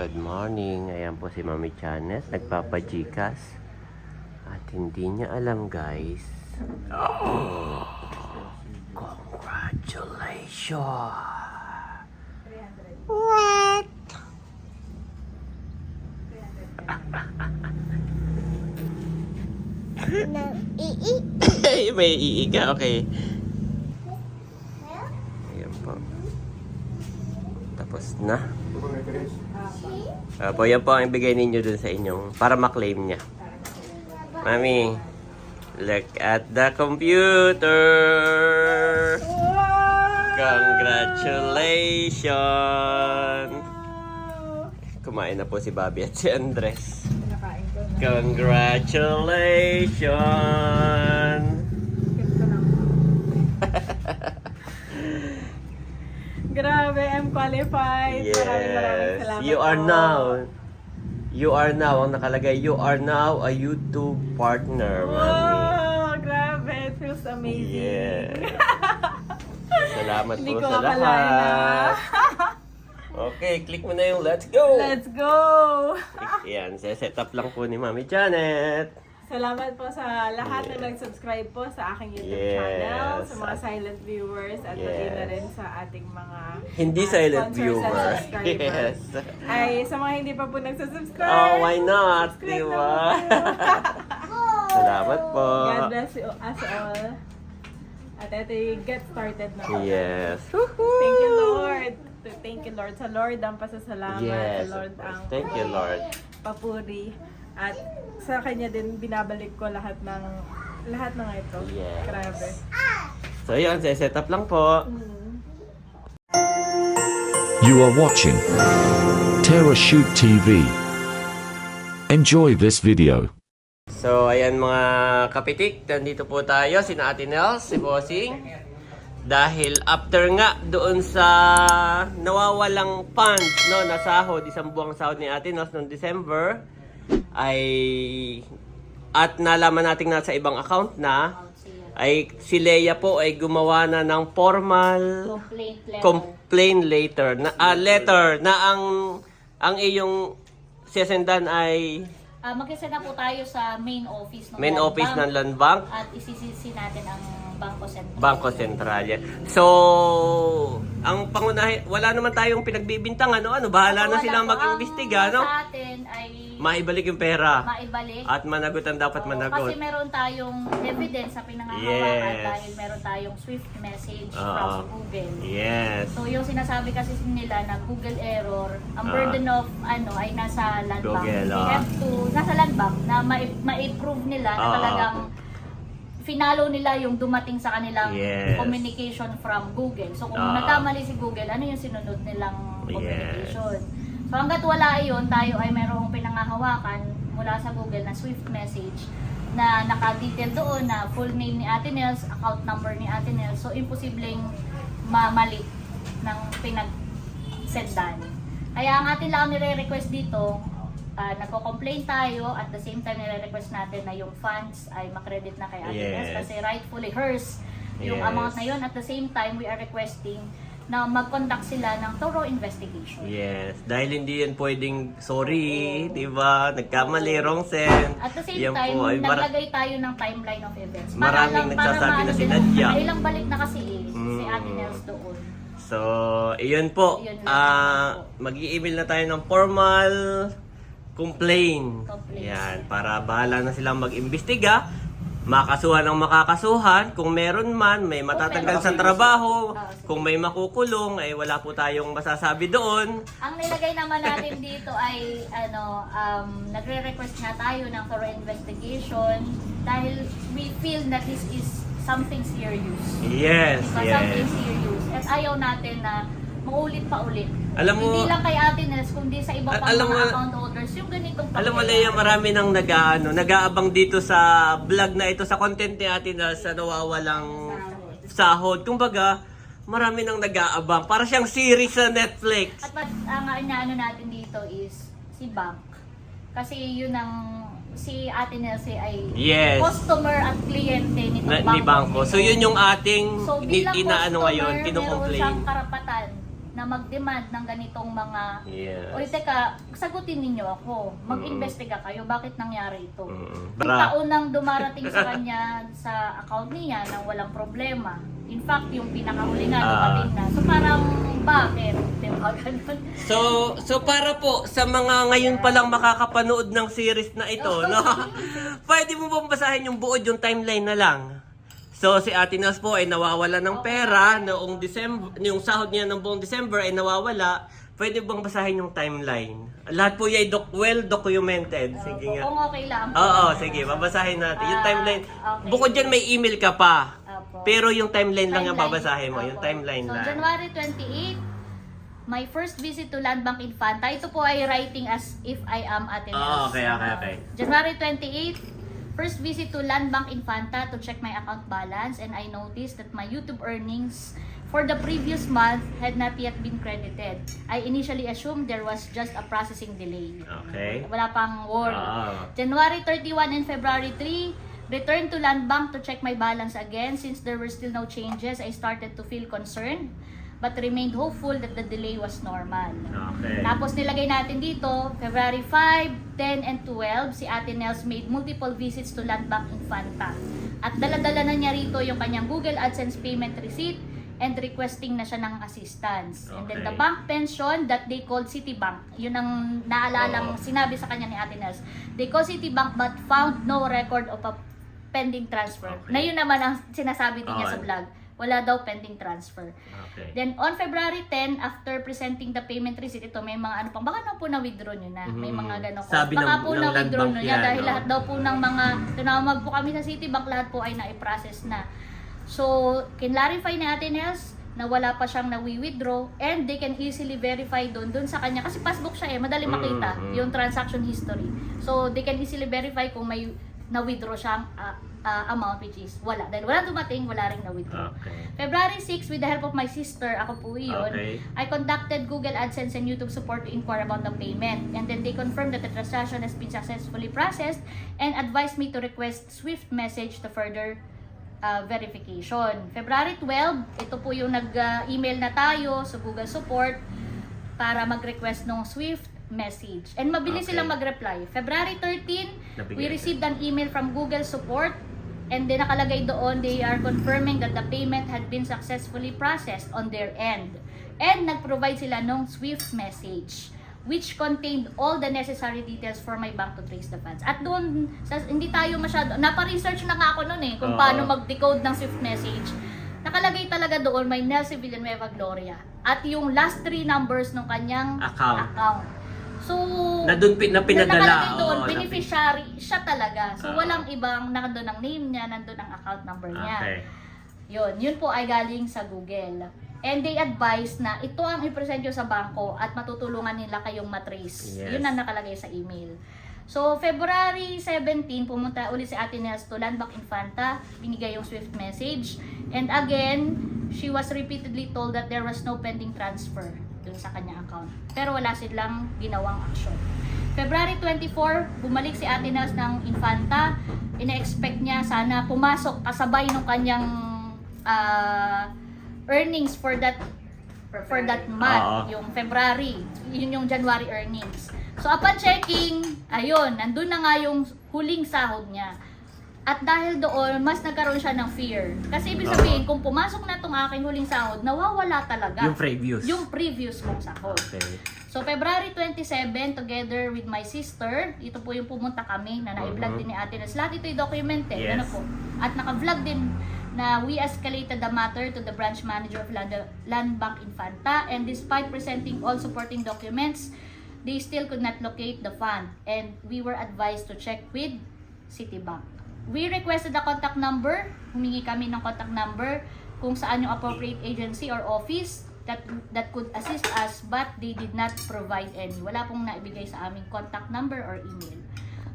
Good morning. Ayan po si Mami Chanes, nagpapajikas. At hindi niya alam, guys. Oh, congratulations! What? May iiga, okay. Ayan po. Tapos na. Apo, yan po ang ibigay ninyo dun sa inyong para maklaim niya. Mami, look at the computer! Congratulations! Kumain na po si Bobby at si Andres. Congratulations! Skip ko lang. Grabe, I'm qualified. Maraming maraming Yes, salamat you are po. now. You are now, ang nakalagay, you are now a YouTube partner, mami. Wow, grabe. It feels amazing. Yeah. Salamat po sa lahat. Okay, click mo na yung let's go. Let's go! Yan, set up lang po ni Mami Janet. Salamat po sa lahat na Yeah. nag-subscribe po sa aking YouTube Yes. channel, sa mga silent viewers, at pati Yes. na rin sa ating mga Hindi ah, silent viewer. Yes. Ay, sa mga hindi pa po nagsasubscribe. Oh, why not? subscribe Di na ba? po. Salamat po. God bless you us all. At ito yung get started na. Yes. Thank you, Lord. Thank you, Lord. Sa Lord ang pasasalamat. Yes. Sa Lord ang Thank you, Lord. papuri. At sa Kanya din binabalik ko lahat ng lahat ng ito. Yes. Grabe. So yun, set up lang po. Mm. You are watching Terra Shoot TV. Enjoy this video. So, ayan mga kapitik, nandito po tayo, si Ate Nels, si Bossing. Dahil after nga doon sa nawawalang funds, no, na sahod, isang buwang sahod ni Ate Nels noong December, ay at nalaman natin nasa ibang account na, ay si Leia po ay gumawa na ng formal complaint letter. complaint later na ah, letter na ang ang iyong sesendan ay Ah, magkisa na po tayo sa main office ng main Land office Bank ng Land Bank at isisisi natin ang Bangko Sentral. Bangko Sentral. yan. So, ang pangunahin, wala naman tayong pinagbibintang ano, ano, bahala na Wala silang po. mag-imbestiga, no? Sa atin ay Maibalik yung pera. maibalik. At managot ang dapat Oo, managot. Kasi meron tayong evidence sa pinangahawakan Yes. dahil meron tayong swift message Oo. from Google. Yes. So yung sinasabi kasi nila na Google error, ang Ah. burden of ano ay nasa land bank. Google, They ah. have to nasa land bank na ma- ma-prove nila na Ah. talagang finalo nila yung dumating sa kanilang Yes. communication from Google. So kung Ah. nagkamali si Google, ano yung sinunod nilang Yes. communication? So hanggat wala iyon, tayo ay merong pinangahawakan mula sa Google na Swift message na naka-detail doon na full name ni Ate Nels, account number ni Ate Nels. So imposibleng mamali ng pinag-sendan. Kaya ang atin lang nire-request dito, ah, nagko-complain tayo at the same time nire-request natin na yung funds ay makredit na kay Ate Nels Yes. kasi rightfully hers yung Yes. amount na yun. At the same time, we are requesting na mag-conduct sila ng thorough investigation. Yes. Dahil hindi yan pwedeng, sorry, di ba? Nagkamali, wrong send. At the same Yan time, po ay naglagay tayo ng timeline of events. Maraming nagsasabi maano na si din, Nadia. Ilang balik na kasi eh, si Mm. Ate Nels doon. So, iyon po. Iyon lang po. mag-i-email na tayo ng formal complaint. Complaint. Yan, para bahala na silang mag-imbestiga. Makasuhan ang makakasuhan. Kung meron man, may matatanggal sa trabaho. Ah. Kung may makukulong, ay wala po tayong masasabi doon. Ang nilagay naman natin dito ay ano, um, nagre-request nga tayo ng thorough investigation dahil we feel that this is something serious. Yes, Diba? Something yes. serious. At ayaw natin na maulit pa ulit. Alam mo- Hindi lang kay Ate Nels, kundi sa iba pang alam mga mo- account holders, yung ganitong Alam mo. Leia, marami nang nag-ano, nag-aabang dito sa vlog na ito, sa content ni atin na sa nawawalang sahod. Kumbaga, marami nang nag-aabang. Para siyang series sa Netflix. At ang inaano natin dito is si Bank. Kasi yun ang si Ate Nelsie ay Yes. customer at kliyente nitong Na, ni Bangko. So, yun yung ating So ni, bilang inaano customer, ngayon, meron kinocomplain. siyang karapatan na mag-demand ng ganitong mga Yes. Oy, teka, sagutin ninyo ako. Mag-investiga kayo. Bakit nangyari ito? Mm. Yung Bra. taon nang dumarating sa kanya sa account niya nang walang problema. In fact, yung pinakahuli nga, Ah. dumating na. So parang, bakit? Diba? Ganun. So, so para po sa mga ngayon pa lang makakapanood ng series na ito, no? Pwede mo bang basahin yung buod yung timeline na lang? So si Ate Nels po ay nawawala ng pera noong December, yung sahod niya ng buong December ay nawawala. Pwede bang basahin yung timeline? Lahat po ay doc- well documented. Sige nga. Kung okay lang. Oo, sige, babasahin natin. Yung Ah, timeline. okay. Bukod dyan may email ka pa. Pero yung timeline, lang Timeline. babasahin mo. Yung timeline so, lang. January 28, my first visit to Land Bank Infanta. Ito po ay writing as if I am Ate Nels. Oh, okay, okay, okay. January 28, first visit to Land Bank Infanta to check my account balance and I noticed that my YouTube earnings for the previous month had not yet been credited. I initially assumed there was just a processing delay. Okay. Wala pang worry. Ah. January 31 and February 3, returned to Land Bank to check my balance again. Since there were still no changes, I started to feel concerned but remained hopeful that the delay was normal. Okay. Tapos nilagay natin dito, February 5, 10, and 12, si Ate Nels made multiple visits to Land Bank Infanta. At dala-dala na niya rito yung kanyang Google AdSense payment receipt and requesting na siya ng assistance. And then the Okay. bank pension that they called Citibank, yun ang naalalang Oo. sinabi sa kanya ni Ate Nels. They called Citibank but found no record of a pending transfer. Okay. Na yun naman ang sinasabi din niya sa Okay. vlog. Wala daw pending transfer. Okay. Then on February 10, after presenting the payment receipt, ito may mga ano pang, baka na po na-withdraw nyo na. May mga gano'n ko. Sabi baka ng- po ng na-withdraw Land nyo Bank yan dahil no? lahat daw po ng mga, tinawag po kami sa Citibank, lahat po ay na-process na. So, kinlarify ni Ate Nels na wala pa siyang nawi-withdraw and they can easily verify doon doon sa kanya kasi passbook siya eh madali makita Mhm. yung transaction history so they can easily verify kung may na-withdraw siyang ah, ah, amount which is wala dahil wala dumating wala ring na-withdraw Okay. February 6, with the help of my sister, ako po yun, Okay. I contacted Google AdSense and YouTube support to inquire about the payment. And then they confirmed that the transaction has been successfully processed and advised me to request Swift message to further uh, verification. February 12, ito po yung nag-email na tayo sa Google support para mag-request ng Swift message. And mabilis Okay. silang mag-reply. February 13, Nabigay we received an email from Google support and then nakalagay doon they are confirming that the payment had been successfully processed on their end. And nag-provide sila ng Swift message which contained all the necessary details for my bank to trace the funds. At doon, sa, hindi tayo masyado, napa-research na nga ako noon eh, kung paano mag-decode ng Swift message. Nakalagay talaga doon, may Nelsie Villanueva Gloria. At yung last three numbers ng kanyang Account. account. So, Na doon pin- na pinadala. nakalagay doon, oo, na- beneficiary, siya talaga. So, Oo. walang ibang, nandun ang name niya, nandun ang account number niya. Okay. Yun, yun po ay galing sa Google. And they advise na ito ang i-present nyo sa bangko at matutulungan nila kayong matrace. Yes. Yun ang nakalagay sa email. So, February 17, pumunta ulit si Ate Nels to Landmark Infanta. Binigay yung Swift message. And again, she was repeatedly told that there was no pending transfer dun sa kanya account. Pero wala silang ginawang action. February 24, bumalik si Ate Nels ng Infanta. Ina-expect niya sana pumasok kasabay ng kanyang ah, earnings for that for that month, Oo. yung February, yun yung January earnings. So upon checking, ayun, nandun na nga yung huling sahod niya. At dahil doon, mas nagkaroon siya ng fear. Kasi ibig sabihin, kung pumasok na tong aking huling sahod, nawawala talaga. Yung previous. Yung previous mong sahod. Okay. So, February 27, together with my sister, ito po yung pumunta kami na na-vlog Mhm. din ni Ate Nas. Lahat ito documented. Yes. Ano po? At naka-vlog din na we escalated the matter to the branch manager of Land, Land Bank Infanta and despite presenting all supporting documents, they still could not locate the fund and we were advised to check with Citibank. We requested the contact number, humingi kami ng contact number kung saan yung appropriate agency or office that that could assist us but they did not provide any. Wala pong naibigay sa aming contact number or email.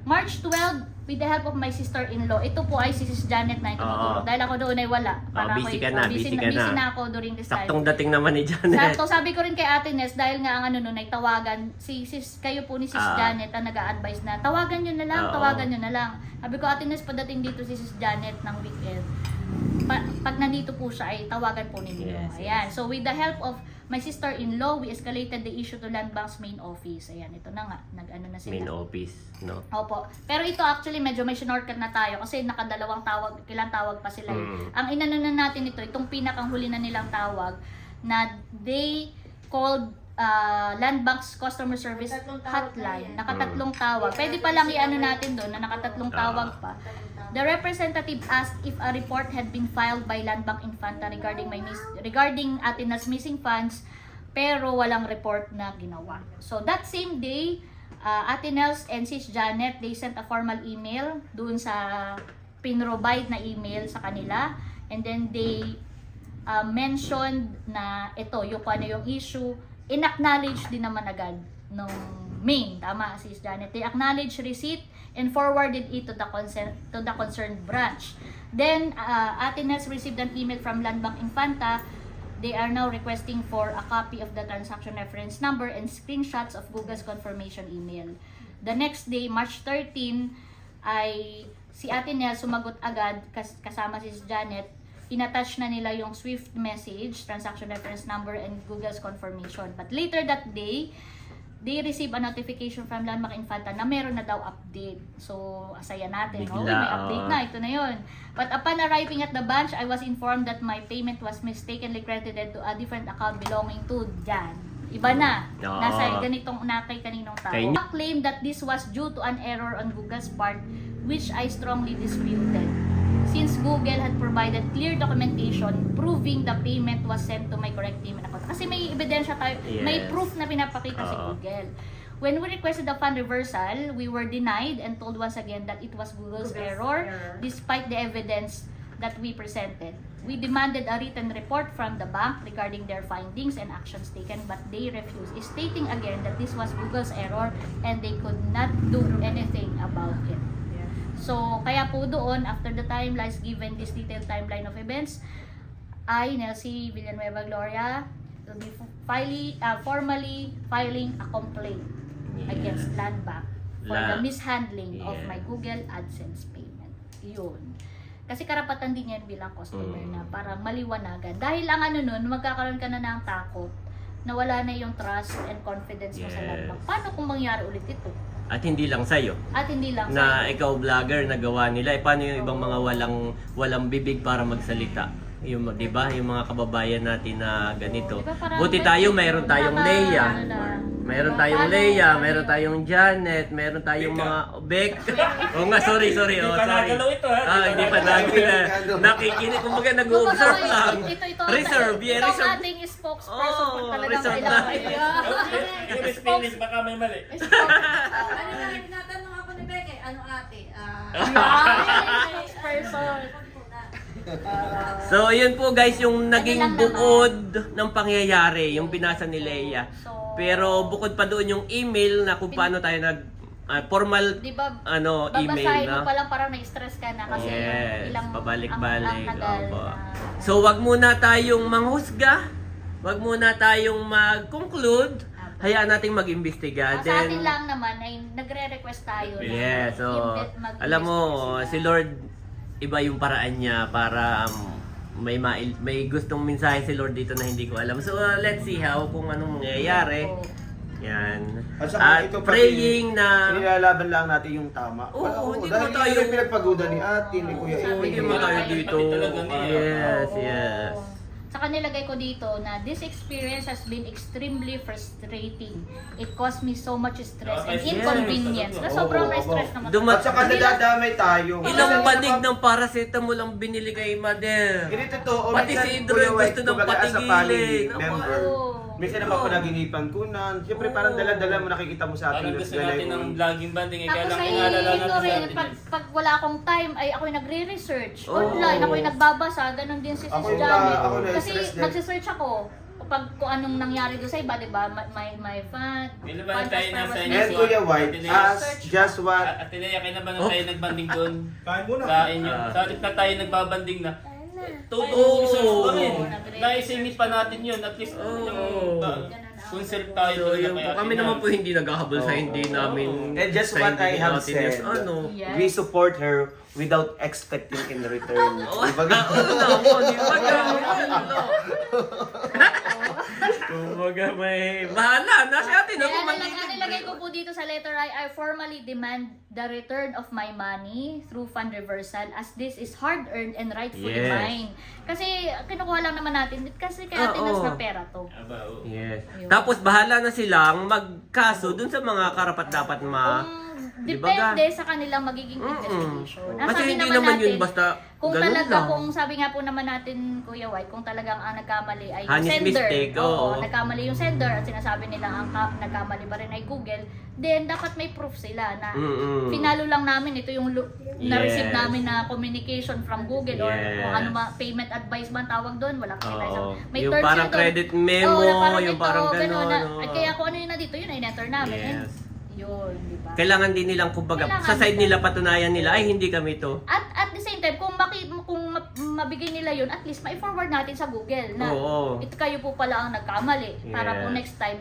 March 12, with the help of my sister-in-law, ito po ay si Sis Janet na Oo. ituturo. Dahil ako doon ay wala. Oh, busy ka na, busy ka busy na. na ako during this time. Saktong dating naman ni Janet. Sakto, sabi ko rin kay Ate Nes, dahil nga ang ano nun ay tawagan, si sis, kayo po ni Sis Ah. Janet ang nag-a-advise na, tawagan nyo na lang, Oo. tawagan nyo na lang. Sabi ko, Ate Nes, padating dito si Sis Janet ng weekend. Pa, pag nandito po siya ay tawagan po ninyo. Yes, Ayan. So with the help of my sister-in-law, we escalated the issue to Land Bank's main office. Ayan, ito na nga. Nag-ano na sila. Main office, no? Opo. Pero ito actually medyo may shortcut na tayo kasi nakadalawang tawag, ilang tawag pa sila. Mm. Ang inano na natin ito, itong pinakang huli na nilang tawag na they called uh, Land Bank's customer service hotline. Nakatatlong tawag. Pwede pa lang i-ano natin doon na nakatatlong Ah. tawag pa. The representative asked if a report had been filed by Land Bank Infanta regarding my miss regarding Atena's missing funds pero walang report na ginawa. So that same day, uh, Ate Nels and Sis Janet, they sent a formal email doon sa pinrovide na email sa kanila and then they uh, mentioned na ito, yung kung ano yung issue, in-acknowledge din naman agad nung main, tama Sis Janet. They acknowledged receipt and forwarded it to the concern to the concerned branch. Then uh, Ate Nels received an email from Landbank Infanta. They are now requesting for a copy of the transaction reference number and screenshots of Google's confirmation email. The next day, March 13, ay si Ate Nel sumagot agad kas- kasama si Janet. Inattach na nila yung Swift message, transaction reference number, and Google's confirmation. But later that day, they receive a notification from Landmark Infanta na meron na daw update. So, asaya natin. Bigla, oh, may update na. Ito na yun. But upon arriving at the branch, I was informed that my payment was mistakenly credited to a different account belonging to Jan. Iba na. Oo. Nasa ganitong na kay kaninong tao. Kay- I claim that this was due to an error on Google's part, which I strongly disputed. Since Google had provided clear documentation proving the payment was sent to my correct payment account. Kasi may ebidensya tayo, may Yes. proof na pinapakita si Oo. Google. When we requested the fund reversal, we were denied and told once again that it was Google's, Google's error, error. despite the evidence that we presented. We demanded a written report from the bank regarding their findings and actions taken, but they refused, stating again that this was Google's error and they could not do anything about it. So, kaya po doon, after the timelines given this detailed timeline of events, I, Nelsie Villanueva Gloria, will be filing, uh, formally filing a complaint Yeah. against Land Bank for La- the mishandling of Yeah. my Google AdSense payment. Yun. Kasi karapatan din yan bilang customer Mm. na parang maliwanagan. Dahil ang ano nun, magkakaroon ka na ng takot na wala na yung trust and confidence mo sa Yes. Land Bank. Paano kung mangyari ulit ito? At hindi lang sa'yo. At hindi lang Na sa'yo. ikaw vlogger, nagawa nila. Eh, paano yung ibang mga walang walang bibig para magsalita? Yung, di ba? Yung mga kababayan natin na ganito. Di ba parang Buti tayo, mayroon tayong Leia. ano na, Meron tayong Leia, ano meron tayong Janet, meron tayong mga Beck. Oo nga, sorry, sorry. Hindi Oh, pa sorry. nagalaw ito, ha? Ah, hindi pa nagalaw. Nakikinig, kumbaga nag-observe lang. Ito, ito, Reserve, yeah, ito ang reserve. ating spokesperson Oo, pag talagang reserve kailangan. Yeah. Yung spelling, baka may mali. Ano na, tinatanong ako ni Beke, ano ate? Ah, spokesperson. So, yun po guys, yung naging bukod ng pangyayari, yung binasa ni Leia. So, Pero bukod pa doon yung email na kung paano tayo nag ah, formal Di ba, ano email na. mo pa lang parang na-stress ka na kasi Yes, ilang pabalik-balik. Opo. na. So, wag muna tayong manghusga. Wag muna tayong mag-conclude. Hayaan nating mag-imbestiga. Ah, sa atin lang naman ay nagre-request tayo Yes, so imbe- mag- alam mo si. Lord iba yung paraan niya para um, may mail, may gustong mensahe si Lord dito na hindi ko alam. So uh, let's see how kung anong mangyayari. Yan. At saka At ito pati, praying na Inilalaban lang natin yung tama. Oo, Wala, hindi dahil mo tayo- yun yung pinagpagudan ni ate, ni Kuya Amy. hindi mo tayo dito. Yes, yes. Saka nilagay ko dito na this experience has been extremely frustrating. It caused me so much stress and Yes. inconvenience. Na sobrang oo, na-stress naman. Dumat- At saka Hindi lang- nadadamay tayo. Ilang Kasi ng paracetamol ang binili kay Mother. Ganito to, o Pati minsan, si Idro yung gusto ng kumbaga, as a patigilin. family member. oo. Minsan naman Oo. panaginipan kunan. Siyempre parang Oo. dala-dala mo nakikita mo sa atin. Parang gusto natin ng vlogging banding, eh, kaya Tapos lang ay inaalala ito natin sa rin, atin. pag, pag wala akong time, ay ako'y nagre-research. Oo. Online, ako'y nagbabasa, ganun din si Sis Ako yung Janet. na- ako na Kasi stress din. nagsisearch ako pag kung anong nangyari doon sa iba, di ba? My, my, my fan, ba fan tayo nasa was inyo? And. Kuya White, as just what At Atenea, kayo na ba Oh. nung tayo nagbanding doon? Kain muna. Sa inyo. Ah. Sa halip na tayo nagbabanding na. Tutulong sa Oo. kami. Naisingit pa natin yun. At least yung ta- consult tayo So, na kaya kami naman po hindi naghahabol sa hindi namin. And just sa what hindi I have natin said, is, Ano? Yes. we support her without expecting in return. Oh, Diba? Oo naman, di ba ganun? Kumbaga may bahala na si ate na Kaya kung nilagay ko po dito sa letter I, I formally demand the return of my money through fund reversal as this is hard-earned and rightfully Yes. mine. Kasi kinukuha lang naman natin, kasi kaya Oo. tinas na pera to. Yes. Tapos bahala na silang magkaso dun sa mga karapat dapat ma... Kung depende ga? sa kanilang magiging Mm-mm. investigation. Ang Kasi sabi hindi naman naman natin, yun basta kung ganun talaga, lang. kung sabi nga po naman natin, Kuya White, kung talagang ang nagkamali ay yung Honest sender. mistake, oo. nagkamali yung sender at sinasabi nila ang ka- nagkamali pa rin ay Google, then dapat may proof sila na Mm-mm. pinalo lang namin ito yung lu- na-receive Yes. namin na communication from Google or Yes. kung ano ma payment advice ang tawag doon, wala isang Oo. may Yung terms parang yun doon. credit memo, Oo, na parang yung ito, parang ganun, ganon, na, oo. ay, kaya kung ano yun na dito, yun ay enter namin. Yes. Yun, di ba? Kailangan din nilang kumbaga Kailangan sa side nila. patunayan nila ay hindi kami to. At at the same time, kung maki, kung ma- mabigay nila yun, at least mai-forward natin sa Google na Oo. ito kayo po pala ang nagkamali para po Yes. next time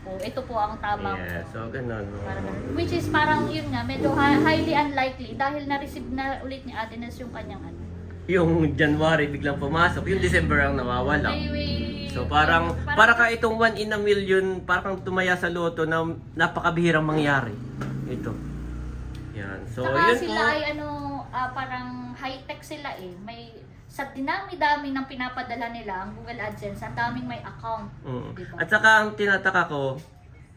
po ito po ang tama Yeah, so ganun. no. Parang. Which is parang yun nga, medyo hi- highly unlikely dahil na-receive na ulit ni Ate Nels yung kanyang ano. Yung January biglang pumasok, yung December ang nawawala. May- may- So parang para ka itong one in a million, parang tumaya sa loto na napakabihirang mangyari. Ito. Yan. So Saka yun sila po. ay ano, ah, parang high-tech sila eh. May sa dinami-dami ng pinapadala nila ang Google AdSense, ang daming may account. Mm. Diba? At saka ang tinataka ko,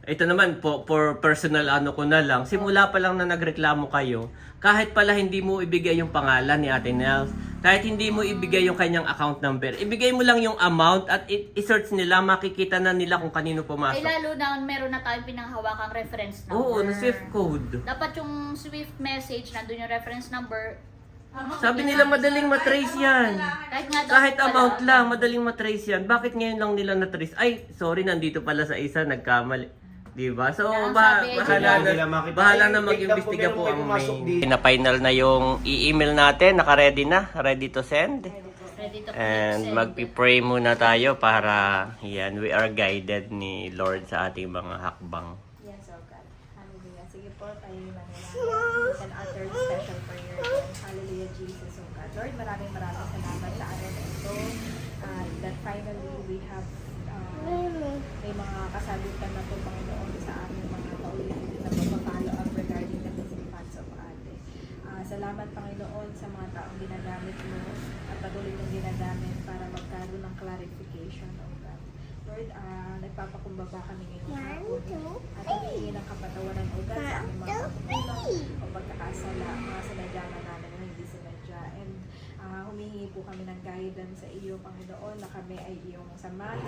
ito naman po, for personal ano ko na lang, simula pa lang na nagreklamo kayo, kahit pala hindi mo ibigay yung pangalan ni Ate Nels, kahit hindi mo ibigay yung kanyang account number, ibigay mo lang yung amount at i-search nila, makikita na nila kung kanino Ay pumasok. lalo na meron na tayong pinanghawakang reference number. Oo, na Swift code. Dapat yung Swift message, nandun yung reference number. Sabi nila madaling matrace yan. Kahit amount lang, madaling matrace yan. Bakit ngayon lang nila na-trace? Ay, sorry, nandito pala sa isa, nagkamali. Diba? So, Ang ba, sabi ay bahala, na, makita. bahala na mag-imbestiga po, ang may. Pina-final na yung i-email natin, naka-ready na, ready to send. Ready to And send. magpi-pray muna tayo para, yan, we are guided ni Lord sa ating mga hakbang. Yes, oh God. Hallelujah. Sige po, tayo manalangin. We can utter special prayer. again. Hallelujah, Jesus, oh God. Lord, maraming maraming salamat sa araw na ito. Uh, that finally we have uh, may mga kasagutan na po, Panginoon, sa aming mga paulit-ulit na pagpapalo up regarding the missing funds of ate. Ah, salamat, Panginoon, sa mga taong ginagamit mo at patuloy mong ginagamit para magkaroon ng clarification, oh God. Lord, ah, nagpapakumbaba kami ngayong hapon. at humingi ng kapatawaran, oh God, sa aming mga pagkukulang o pagkakasala, mga sinadya na namin na hindi sinadya. And ah, humihingi po kami ng guidance sa iyo, Panginoon, na kami ay iyong samahan.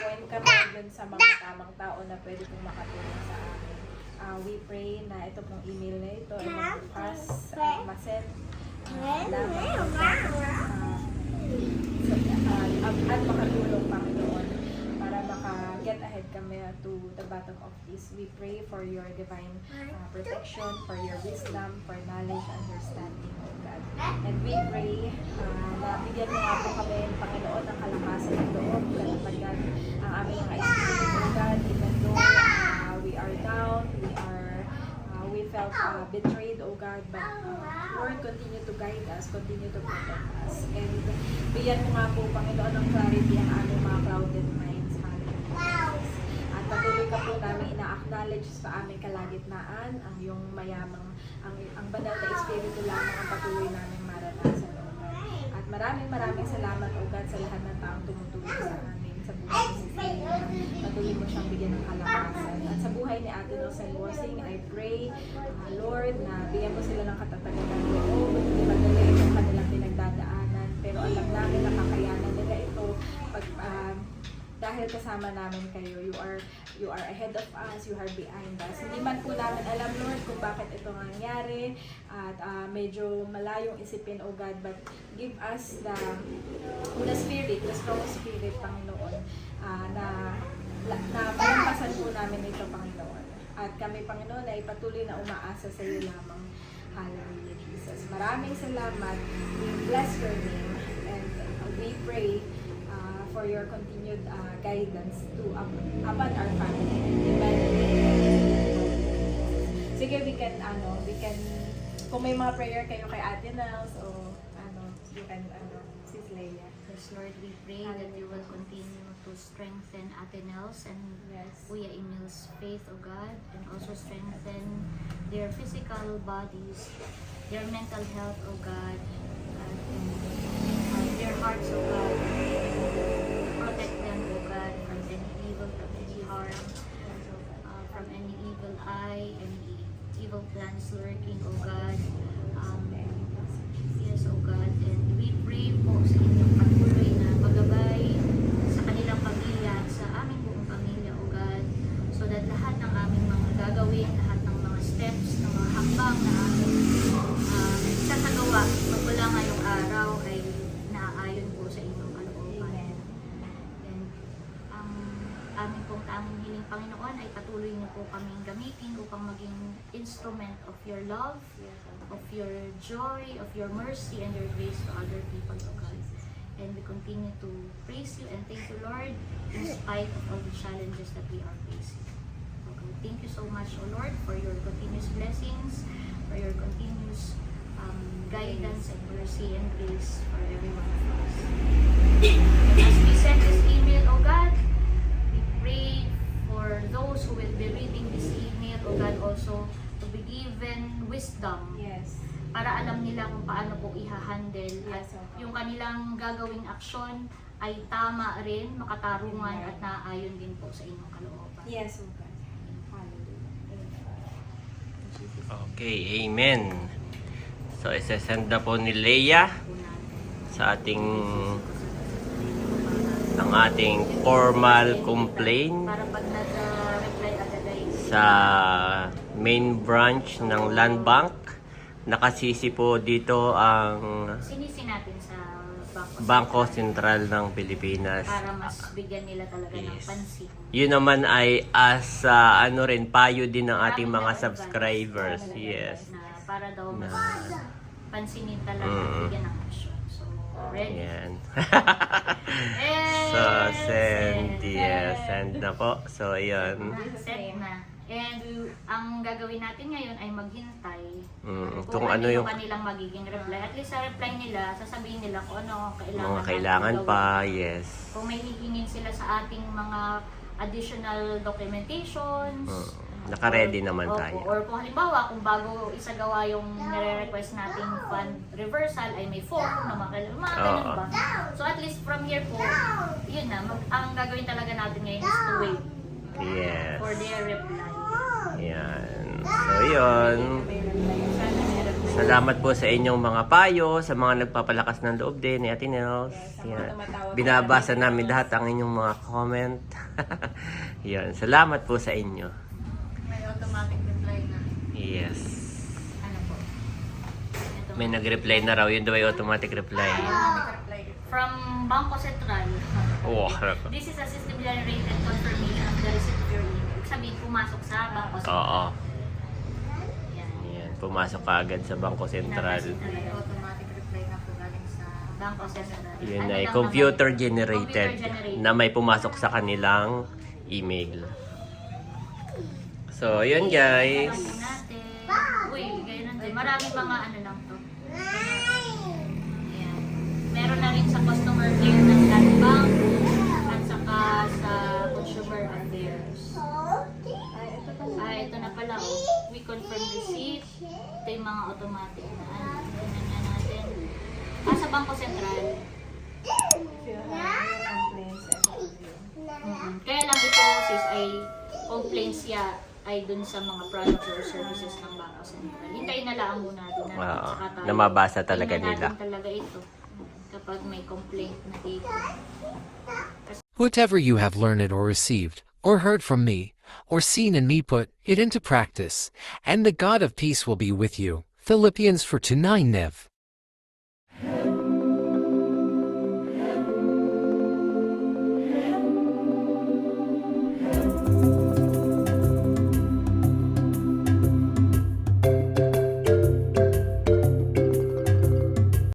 Point kami dun sa mga tamang tao na pwede pong makatulong sa amin. Ah, we pray na ito pong email na ito ay magbukas, uh, masend, uh, lamang uh, at, at makatulong, Panginoon, para maka-get ahead kami to the bottom of this. We pray for your divine uh, protection, for your wisdom, for knowledge, understanding, O God. And we pray uh, na bigyan mo nga po kami, Panginoon, ng kalakasan ng loob, kalapagyan ang aming mga espiritu, O God, even though uh, we are down, we are uh, we felt uh, betrayed, oh God, but uh, Lord, continue to guide us, continue to protect us. And bigyan mo nga po, Panginoon, ng clarity ang aming mga clouded minds. Hallelujah. At patuloy ka po namin ina-acknowledge sa aming kalagitnaan ang iyong mayamang, ang, ang banal na espiritu lamang ang patuloy namin maranasan, oh God. At maraming maraming salamat, oh God, sa lahat ng taong tumutulong sa amin sa buhay ni Cecilia. Patuloy mo siyang bigyan ng kalakasan. At sa buhay ni Ate Rosel Wasing, I pray, uh, Lord, na bigyan mo sila ng katatagan ng loob. Hindi madali itong kanilang pinagdadaanan. Pero alam namin na dahil kasama namin kayo, you are you are ahead of us, you are behind us. Hindi man po namin alam, Lord, kung bakit ito nangyari at ah, medyo malayong isipin, oh God, but give us the the spirit, the strong spirit, Panginoon, ah, na la- na malampasan po namin ito, Panginoon. At kami, Panginoon, ay patuloy na umaasa sa iyo lamang. Hallelujah, Jesus. Maraming salamat. We bless your name and uh, we pray uh, for your continued uh, guidance to up, upon our family development. Sige, we can, ano, we can, kung may mga prayer kayo kay Ate Nels o ano, you can, ano, Sis Leia. Yes, Lord, we pray that you will continue to strengthen Ate Nels and Yes. Kuya Emil's faith, O God, and also strengthen their physical bodies, their mental health, O God, and uh, their hearts, O God. Harm, uh, from any evil eye, any evil plans lurking, O God. Um, Yes, O God. And we pray po sa inyong patuloy na paggabay sa kanilang pamilya at sa aming buong pamilya, O God. So that lahat ng aming mga gagawin, lahat ng mga steps, ng mga hakbang na aming uh, sasagawa magmula ngayong araw ay naaayon po sa inyong kalooban. And ang aming pong tanging hiling Panginoon ay patuloy niyo po kaming gamitin upang maging instrument of your love, of your joy, of your mercy, and your grace to other people, O God. And we continue to praise you and thank you, Lord, in spite of all the challenges that we are facing. Okay. Thank you so much, O Lord, for your continuous blessings, for your continuous um, guidance and mercy and grace for every one of us. As we send this email, O God, we pray for those who will be reading this email, O God, also to be given wisdom Yes. para alam nila kung paano po ihahandle at Yes, okay. yung kanilang gagawing aksyon ay tama rin, makatarungan at naaayon din po sa inyong kalooban. Yes, O God. Hallelujah. In Jesus' name. Okay, amen. So, isesend na po ni Leia sa ating ng ating formal complaint Para pag nag-reply agad ay sa main branch ng Land Bank. Nakasisi po dito ang sinisi natin sa Bangko, Bangko Sentral ng Pilipinas. para mas bigyan nila talaga ng Yes. pansin. Yun naman ay as ah, ano rin payo din ng ating mga subscribers. maraming Yes. na para daw mas Na- pansinin talaga Mm. bigyan ng action. So, ready? Yan. So, send. Yes. Yes, send na po. So, yun. Set na. And ang gagawin natin ngayon ay maghintay Mm, kung, kung ano, ano yung kanilang magiging reply. At least sa reply nila, sasabihin nila kung ano ang kailangan mga kailangan gawin. pa. Yes. Kung may hihingin sila sa ating mga additional documentations. Mm, naka-ready naman tayo. Or kung halimbawa, kung bago isagawa yung nire-request nating fund reversal, ay may form na mga kailangan. Mga ganun ba? So at least from here po, yun na, mag, ang gagawin talaga natin ngayon is to wait Yes. for their reply. Yan. So, yun. Salamat po sa inyong mga payo, sa mga nagpapalakas ng loob din ni Ate Nels. Yan. Binabasa namin lahat ang inyong mga comment. Yan. Salamat po sa inyo. May automatic reply na. Yes. Ano po? May nag-reply na raw. Yun daw ay automatic reply. From Bangko Sentral. Oh, This is a system-generated confirmation of the receipt of your Sabihin, pumasok sa Bangko Sentral. Oo. Yan. Yan. Pumasok ka agad sa Bangko Sentral. Automatic reply na po galing sa Bangko Sentral. Yun Ano ay lang computer generated Computer generated. na may pumasok sa kanilang email. So, yun guys. Natin. Uy, ganyan din. Maraming mga ano lang to. Ayan. Meron na rin sa customer care ng Land Bank at saka sa pala. Oh. We confirm receipt. Ito yung mga automatic na ano. Tingnan nga natin. Ah, sa Bangko Sentral. If you have any complaints and review. Mm. Kaya lang ito sis ay complaints siya ay dun sa mga products or services ng Bangko Sentral. Hintayin na lang muna natin na Oo. saka tayo. Na mabasa talaga nila. talaga ito kapag may complaint na dito. Whatever you have learned or received, or heard from me, or seen in me put it into practice, and the God of peace will be with you. Philippians 4 to 9 Nev.